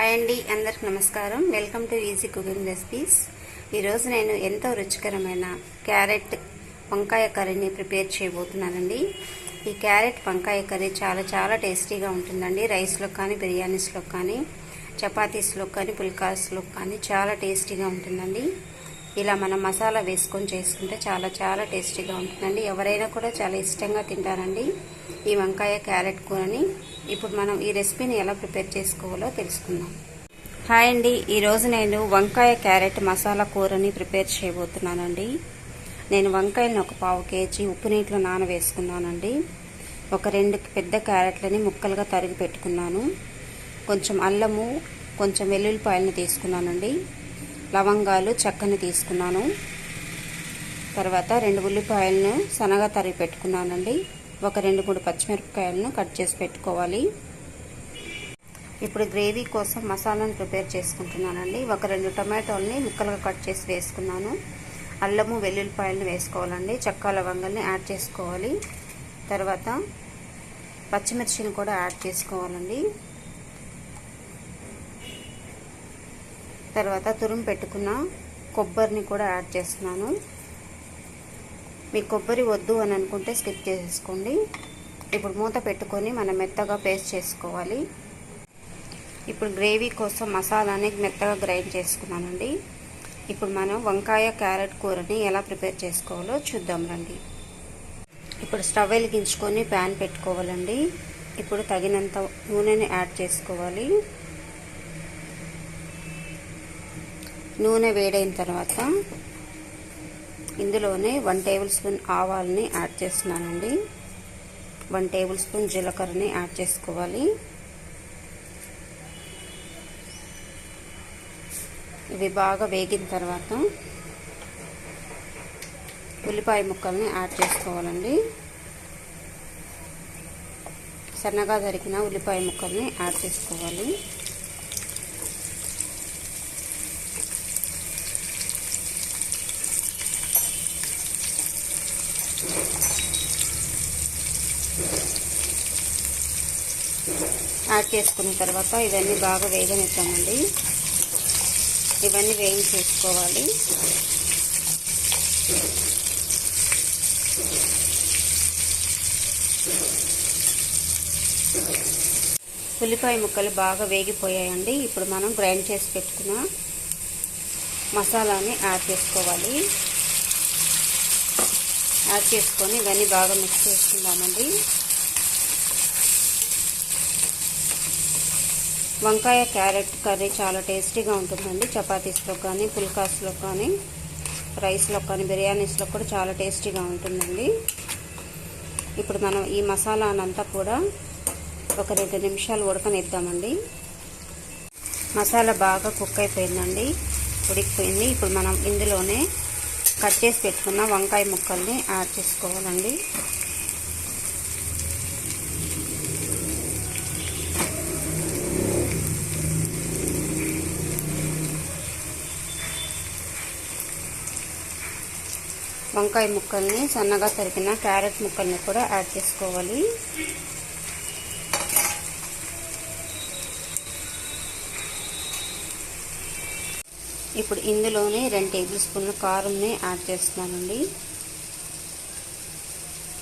Hi అండి అందరికి నమస్కారం. Welcome to easy cooking recipes. ఈరోజు నేను ఎంతో రుచికరమైన క్యారెట్ వంకాయ కర్రీని ప్రిపేర్ చేయబోతున్నానండి. ఈ క్యారెట్ వంకాయ కర్రీ చాలా చాలా టేస్టీగా ఉంటుందండి. రైస్లో కానీ బిర్యానీస్లో కానీ చపాతీస్లో కానీ పుల్కాస్లో కానీ చాలా టేస్టీగా ఉంటుందండి. ఇలా మనం మసాలా వేసుకొని చేసుకుంటే చాలా చాలా టేస్టీగా ఉంటుందండి. ఎవరైనా కూడా చాలా ఇష్టంగా తింటారండి ఈ వంకాయ క్యారెట్ కూరని. ఇప్పుడు మనం ఈ రెసిపీని ఎలా ప్రిపేర్ చేసుకోవాలో తెలుసుకుందాం. హాయ్ అండి ఈరోజు నేను వంకాయ క్యారెట్ మసాలా కూరని ప్రిపేర్ చేయబోతున్నానండి. నేను వంకాయలను ఒక పావు కేజీ ఉప్పు నీటిలో నానవేసుకున్నానండి. ఒక రెండు పెద్ద క్యారెట్లని ముక్కలుగా తరిగి పెట్టుకున్నాను. కొంచెం అల్లము కొంచెం వెల్లుల్లిపాయలను తీసుకున్నానండి. లవంగాలు చక్కని తీసుకున్నాను. తర్వాత రెండు ఉల్లిపాయలను సన్నగా తరిగి పెట్టుకున్నానండి. ఒక రెండు మూడు పచ్చిమిరపకాయలను కట్ చేసి పెట్టుకోవాలి. ఇప్పుడు గ్రేవీ కోసం మసాలాను ప్రిపేర్ చేసుకుంటున్నానండి. ఒక రెండు టమాటోలని ముక్కలుగా కట్ చేసి వేసుకున్నాను. అల్లము వెల్లుల్లిపాయలను వేసుకోవాలండి. చెక్క లవంగల్ని యాడ్ చేసుకోవాలి. తర్వాత పచ్చిమిర్చిని కూడా యాడ్ చేసుకోవాలండి. తర్వాత తురుము పెట్టుకున్న కొబ్బరిని కూడా యాడ్ చేస్తున్నాను. మీకు కొబ్బరి వద్దు అని అనుకుంటే స్కిప్ చేసేసుకోండి ఇప్పుడు మూత పెట్టుకొని మనం మెత్తగా పేస్ట్ చేసుకోవాలి. ఇప్పుడు గ్రేవీ కోసం మసాలాని మెత్తగా గ్రైండ్ చేసుకున్నానండి. ఇప్పుడు మనం వంకాయ క్యారెట్ కూరని ఎలా ప్రిపేర్ చేసుకోవాలో చూద్దాం రండి. ఇప్పుడు స్టవ్ వెలిగించుకొని ప్యాన్ పెట్టుకోవాలండి. ఇప్పుడు తగినంత నూనెని యాడ్ చేసుకోవాలి. నూనె వేడైన తర్వాత ఇందులోనే వన్ టేబుల్ స్పూన్ ఆవాలని యాడ్ చేస్తున్నానండి. వన్ టేబుల్ స్పూన్ జీలకర్రని యాడ్ చేసుకోవాలి. ఇవి బాగా వేగిన తర్వాత ఉల్లిపాయ ముక్కల్ని యాడ్ చేసుకోవాలండి. సన్నగా తరిగిన ఉల్లిపాయ ముక్కల్ని యాడ్ చేసుకోవాలి. యాడ్ చేసుకున్న తర్వాత ఇవన్నీ బాగా వేగనిద్దామండి. ఇవన్నీ వేయించేసుకోవాలి. ఉల్లిపాయ ముక్కలు బాగా వేగిపోయాయండి. ఇప్పుడు మనం గ్రైండ్ చేసి పెట్టుకున్న మసాలాని యాడ్ చేసుకోవాలి. యాడ్ చేసుకొని ఇవన్నీ బాగా మిక్స్ చేసుకుందామండి. వంకాయ క్యారెట్ కర్రీ చాలా టేస్టీగా ఉంటుందండి. చపాతీస్లో కానీ పుల్కాస్లో కానీ రైస్లో కానీ బిర్యానీస్లో కూడా చాలా టేస్టీగా ఉంటుందండి. ఇప్పుడు మనం ఈ మసాలానంతా కూడా ఒక రెండు నిమిషాలు ఉడకనిద్దామండి. మసాలా బాగా కుక్ అయిపోయిందండి. ఉడికిపోయింది. ఇప్పుడు మనం ఇందులోనే కట్ చేసి పెట్టుకున్న వంకాయ ముక్కల్ని యాడ్ చేసుకోవాలండి. వంకాయ ముక్కల్ని సన్నగా తరిగిన క్యారెట్ ముక్కల్ని కూడా యాడ్ చేసుకోవాలి. ఇప్పుడు ఇందులోనే రెండు టేబుల్ స్పూన్ల కారంని యాడ్ చేస్తున్నానండి.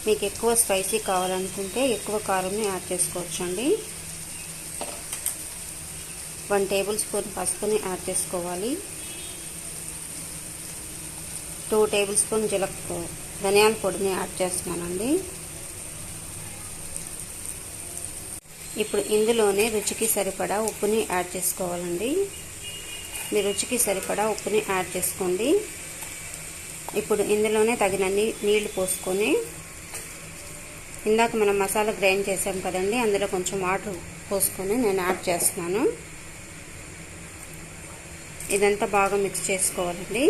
మీకు ఎక్కువ స్పైసీ కావాలనుకుంటే ఎక్కువ కారంని యాడ్ చేసుకోవచ్చండి. వన్ టేబుల్ స్పూన్ పసుపుని యాడ్ చేసుకోవాలి. టూ టేబుల్ స్పూన్ జీలక ధనియాల పొడిని యాడ్ చేస్తున్నానండి. ఇప్పుడు ఇందులోనే రుచికి సరిపడా ఉప్పుని యాడ్ చేసుకోవాలండి. మీ రుచికి సరిపడా ఉప్పుని యాడ్ చేసుకోండి. ఇప్పుడు ఇందులోనే తగినన్ని నీళ్ళు పోసుకొని ఇందాక మనం మసాలా గ్రైండ్ చేసాం కదండి అందులో కొంచెం వాటర్ పోసుకొని నేను యాడ్ చేస్తున్నాను. ఇదంతా బాగా మిక్స్ చేసుకోవాలండి.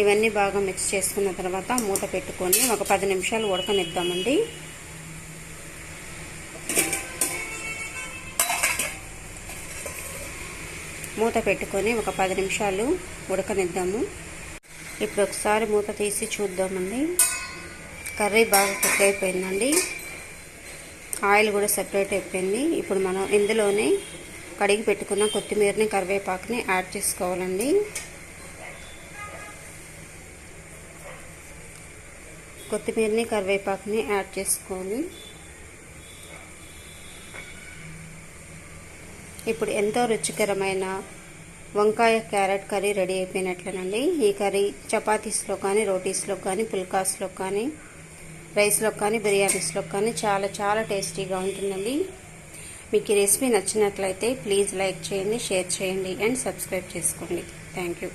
ఇవన్నీ బాగా మిక్స్ చేసుకున్న తర్వాత మూత పెట్టుకొని ఒక పది నిమిషాలు ఉడకనిద్దామండి. మూత పెట్టుకొని ఒక పది నిమిషాలు ఉడకనిద్దాము. ఇప్పుడు ఒకసారి మూత తీసి చూద్దామండి. కర్రీ బాగా కుక్ అయిపోయిందండి. ఆయిల్ కూడా సెపరేట్ అయిపోయింది. ఇప్పుడు మనం ఇందులోనే కడిగి పెట్టుకున్న కొత్తిమీరని కరివేపాకుని యాడ్ చేసుకోవాలండి. కొత్తిమీరని కరివేపాకుని యాడ్ చేసుకోవాలి ఇప్పుడు ఎంతో రుచికరమైన వంకాయ క్యారెట్ కర్రీ రెడీ అయిపోయినట్లేనండి. ఈ కర్రీ చపాతీస్లో కానీ రోటీస్లో కానీ పుల్కాస్లో కానీ రైస్లో కానీ బిర్యానీస్లో కానీ చాలా చాలా టేస్టీగా ఉంటుందండి. మీకు ఈ రెసిపీ నచ్చినట్లయితే ప్లీజ్ లైక్ చేయండి షేర్ చేయండి అండ్ సబ్స్క్రైబ్ చేసుకోండి. Thank you.